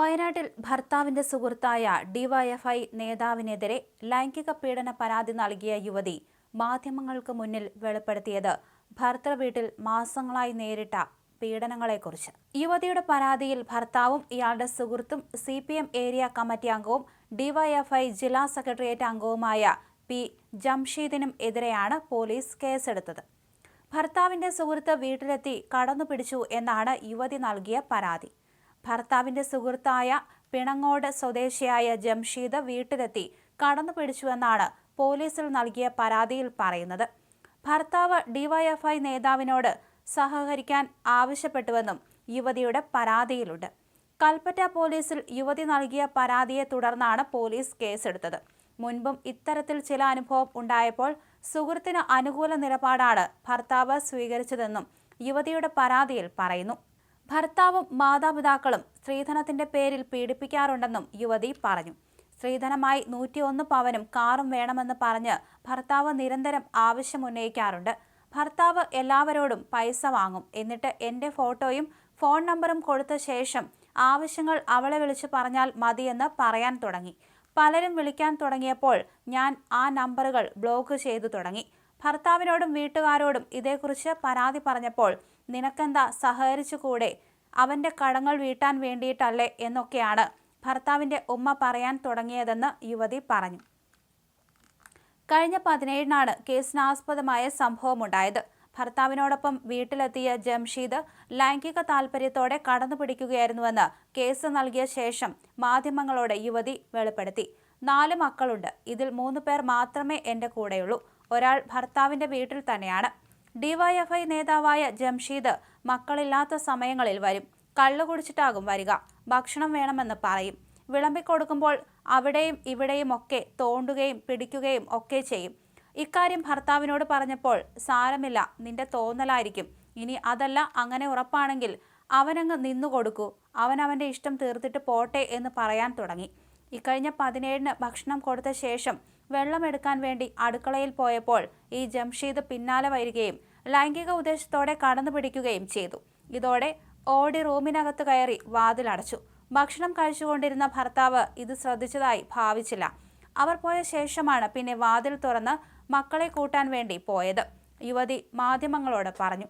വയനാട്ടിൽ ഭർത്താവിന്റെ സുഹൃത്തായ ഡിവൈഎഫ്ഐ നേതാവിനെതിരെ ലൈംഗിക പീഡന പരാതി നൽകിയ യുവതി മാധ്യമങ്ങൾക്ക് മുന്നിൽ വെളിപ്പെടുത്തിയത് ഭർത്തൃ വീട്ടിൽ മാസങ്ങളായി നേരിട്ട പീഡനങ്ങളെക്കുറിച്ച്. യുവതിയുടെ പരാതിയിൽ ഭർത്താവും ഇയാളുടെ സുഹൃത്തും C P M area committee അംഗവും ഡിവൈഎഫ്ഐ ജില്ലാ സെക്രട്ടേറിയറ്റ് അംഗവുമായ പി ജംഷീദിനും എതിരെയാണ് പോലീസ് കേസെടുത്തത്. ഭർത്താവിന്റെ സുഹൃത്ത് വീട്ടിലെത്തി കടന്നു പിടിച്ചു എന്നാണ് യുവതി നൽകിയ പരാതി. ഭർത്താവിന്റെ സുഹൃത്തായ പിണങ്ങോട് സ്വദേശിയായ ജംഷീദ് വീട്ടിലെത്തി കടന്നു പിടിച്ചുവെന്നാണ് പോലീസിൽ നൽകിയ പരാതിയിൽ പറയുന്നത്. ഭർത്താവ് ഡിവൈഎഫ്ഐ നേതാവിനോട് സഹകരിക്കാൻ ആവശ്യപ്പെട്ടുവെന്നും യുവതിയുടെ പരാതിയിലുണ്ട്. കൽപ്പറ്റ പോലീസിൽ യുവതി നൽകിയ പരാതിയെ തുടർന്നാണ് പോലീസ് കേസെടുത്തത്. മുൻപും ഇത്തരത്തിൽ ചില അനുഭവം ഉണ്ടായപ്പോൾ സുഹൃത്തിന് അനുകൂല നിലപാടാണ് ഭർത്താവ് സ്വീകരിച്ചതെന്നും യുവതിയുടെ പരാതിയിൽ പറയുന്നു. ഭർത്താവും മാതാപിതാക്കളും സ്ത്രീധനത്തിന്റെ പേരിൽ പീഡിപ്പിക്കാറുണ്ടെന്നും യുവതി പറഞ്ഞു. സ്ത്രീധനമായി നൂറ്റിയൊന്ന് പവനും കാറും വേണമെന്ന് പറഞ്ഞ് ഭർത്താവ് നിരന്തരം ആവശ്യമുന്നയിക്കാറുണ്ട്. ഭർത്താവ് എല്ലാവരോടും പൈസ വാങ്ങും. എന്നിട്ട് എന്റെ ഫോട്ടോയും ഫോൺ നമ്പറും കൊടുത്ത ശേഷം ആവശ്യങ്ങൾ അവളെ വിളിച്ചു പറഞ്ഞാൽ മതിയെന്ന് പറയാൻ തുടങ്ങി. പലരും വിളിക്കാൻ തുടങ്ങിയപ്പോൾ ഞാൻ ആ നമ്പറുകൾ ബ്ലോക്ക് ചെയ്തു തുടങ്ങി. ഭർത്താവിനോടും വീട്ടുകാരോടും ഇതേക്കുറിച്ച് പരാതി പറഞ്ഞപ്പോൾ നിനക്കെന്താ സഹകരിച്ചുകൂടെ? അവന്റെ കടങ്ങൾ വീട്ടാൻ വേണ്ടിയിട്ടല്ലേ എന്നൊക്കെയാണ് ഭർത്താവിന്റെ ഉമ്മ പറയാൻ തുടങ്ങിയതെന്ന് യുവതി പറഞ്ഞു. കഴിഞ്ഞ പതിനേഴിനാണ് കേസിനാസ്പദമായ സംഭവമുണ്ടായത്. ഭർത്താവിനോടൊപ്പം വീട്ടിലെത്തിയ ജംഷീദ് ലൈംഗിക താൽപര്യത്തോടെ കടന്നുപിടിക്കുകയായിരുന്നുവെന്ന് കേസ് നൽകിയ ശേഷം മാധ്യമങ്ങളോട് യുവതി വെളിപ്പെടുത്തി. നാല് മക്കളുണ്ട്. ഇതിൽ മൂന്ന് പേർ മാത്രമേ എന്റെ കൂടെയുള്ളൂ. ഒരാൾ ഭർത്താവിന്റെ വീട്ടിൽ തന്നെയാണ്. ഡിവൈഎഫ്ഐ നേതാവായ ജംഷീദ് മക്കളില്ലാത്ത സമയങ്ങളിൽ വരും. കള്ളു കുടിച്ചിട്ടാകും വരിക. ഭക്ഷണം വേണമെന്ന് പറയും. വിളമ്പിക്കൊടുക്കുമ്പോൾ അവിടെയും ഇവിടെയും ഒക്കെ തോണ്ടുകയും പിടിക്കുകയും ഒക്കെ ചെയ്യും. ഇക്കാര്യം ഭർത്താവിനോട് പറഞ്ഞപ്പോൾ സാരമില്ല നിന്റെ തോന്നലായിരിക്കും. ഇനി അതല്ല അങ്ങനെ ഉറപ്പാണെങ്കിൽ അവനങ്ങ് നിന്നു കൊടുക്കൂ. അവൻ അവന്റെ ഇഷ്ടം തീർത്തിട്ട് പോട്ടെ എന്ന് പറയാൻ തുടങ്ങി. ഇക്കഴിഞ്ഞ പതിനേഴിന് ഭക്ഷണം കൊടുത്ത ശേഷം വെള്ളമെടുക്കാൻ വേണ്ടി അടുക്കളയിൽ പോയപ്പോൾ ഈ ജംഷീദ് പിന്നാലെ വരികയും ലൈംഗിക ഉദ്ദേശത്തോടെ കടന്നു പിടിക്കുകയും ചെയ്തു. ഇതോടെ ഓടി റൂമിനകത്ത് കയറി വാതിലടച്ചു. ഭക്ഷണം കഴിച്ചുകൊണ്ടിരുന്ന ഭർത്താവ് ഇത് ശ്രദ്ധിച്ചതായി ഭാവിച്ചില്ല. അവർ പോയ ശേഷമാണ് പിന്നെ വാതിൽ തുറന്ന് മക്കളെ കൂട്ടാൻ വേണ്ടി പോയത് യുവതി മാധ്യമങ്ങളോട് പറഞ്ഞു.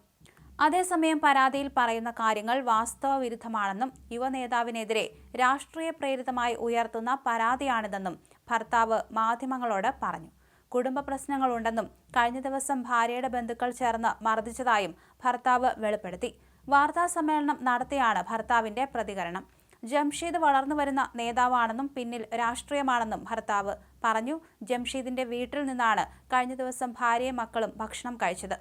അതേസമയം പരാതിയിൽ പറയുന്ന കാര്യങ്ങൾ വാസ്തവവിരുദ്ധമാണെന്നും യുവനേതാവിനെതിരെ രാഷ്ട്രീയ പ്രേരിതമായി ഉയർത്തുന്ന പരാതിയാണിതെന്നും ഭർത്താവ് മാധ്യമങ്ങളോട് പറഞ്ഞു. കുടുംബ പ്രശ്നങ്ങളുണ്ടെന്നും കഴിഞ്ഞ ദിവസം ഭാര്യയുടെ ബന്ധുക്കൾ ചേർന്ന് മർദ്ദിച്ചതായും ഭർത്താവ് വെളിപ്പെടുത്തി. വാർത്താ സമ്മേളനം നടത്തിയാണ് ഭർത്താവിന്റെ പ്രതികരണം. ജംഷീദ് വളർന്നു വരുന്ന നേതാവാണെന്നും പിന്നിൽ രാഷ്ട്രീയമാണെന്നും ഭർത്താവ് പറഞ്ഞു. ജംഷീദിന്റെ വീട്ടിൽ നിന്നാണ് കഴിഞ്ഞ ദിവസം ഭാര്യയും മക്കളും ഭക്ഷണം കഴിച്ചത്.